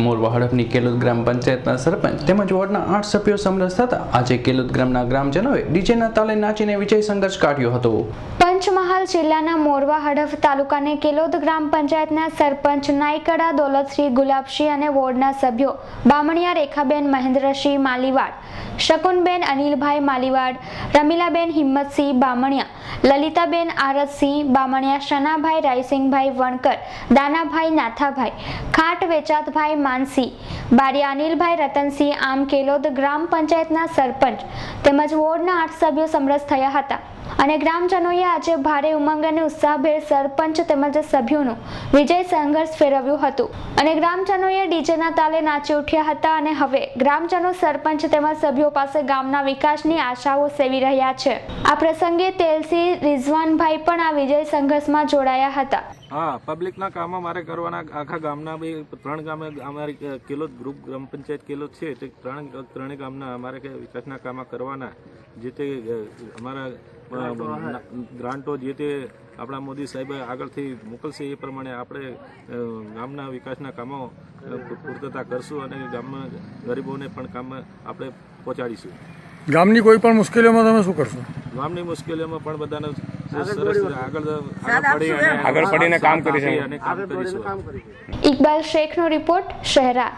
મોરવા ની કેલોદ ગ્રામ પંચાયતના સરપંચ તેમજ વોર્ડના આઠ સભ્યો સમરસ થતા આજે કેલોદ ગ્રામના ગ્રામજનોએ ડીજેના તાલે નાચીને વિજય સંઘર્ષ કાઢ્યો હતો. પંચમહાલ જિલ્લાના મોરવા હડફ તાલુકાને કેલોદ ગ્રામ પંચાયતના સરપંચ નાયકડા દોલતશ્રી ગુલાબસિંહ અને વોર્ડના સભ્યો બામણિયા રેખાબેન મહેન્દ્રસિંહ માલીવાડ, શકુનબેન અનિલભાઈ માલીવાડ, રમીલાબેન હિંમતસિંહ બામણિયા, લલિતાબેન આરતસિંહ બામણિયા, શનાભાઈ રાયસિંગભાઈ વણકર, દાનાભાઈ નાથાભાઈ, ખાટ વેચાતભાઈ માનસી બારિયા અનિલભાઈ રતનસિંહ આમ કેલોદ ગ્રામ પંચાયતના સરપંચ તેમજ વોર્ડના આઠ સભ્યો સમરસ થયા હતા. અને ગ્રામજનોએ આજે ભારે ઉમંગ અને ઉત્સાહભેર સરપંચ તેમજ સભ્યોનું વિજય સંઘર્ષ ફેરવ્યું હતું. અને ગ્રામજનોએ ડીજેના તાલે નાચી ઉઠ્યા હતા અને હવે ગ્રામજનો સરપંચ તેમજ સભ્યો પાસે ગામના વિકાસની આશાઓ સેવી રહ્યા છે. આ પ્રસંગે તેલસી રિઝવાનભાઈ પણ આ વિજય સંઘર્ષમાં જોડાયા હતા. હા, પબ્લિકના કામો મારે કરવાના આખા ગામના બી ત્રણ ગામે અમારી કેલોદ ગ્રુપ, ગ્રામ પંચાયત કેલોદ છે તે ત્રણ, ત્રણેય ગામના અમારે વિકાસના કામો કરવાના જે તે અમારા ગ્રાન્ટો જે તે આપણા મોદી સાહેબ આગળથી મોકલશે એ પ્રમાણે આપણે ગામના વિકાસના કામો પૂર્તતા કરશું અને ગામમાં ગરીબોને પણ કામ આપણે પહોંચાડીશું. ગામની કોઈ પણ મુશ્કેલીઓમાં તમે શું કરશો? ગામની મુશ્કેલીઓમાં પણ બધાને આગળ પડીને કામ કરી આપી અને કામ કરીશું. ઇકબાલ શેખનો રિપોર્ટ શહેરા.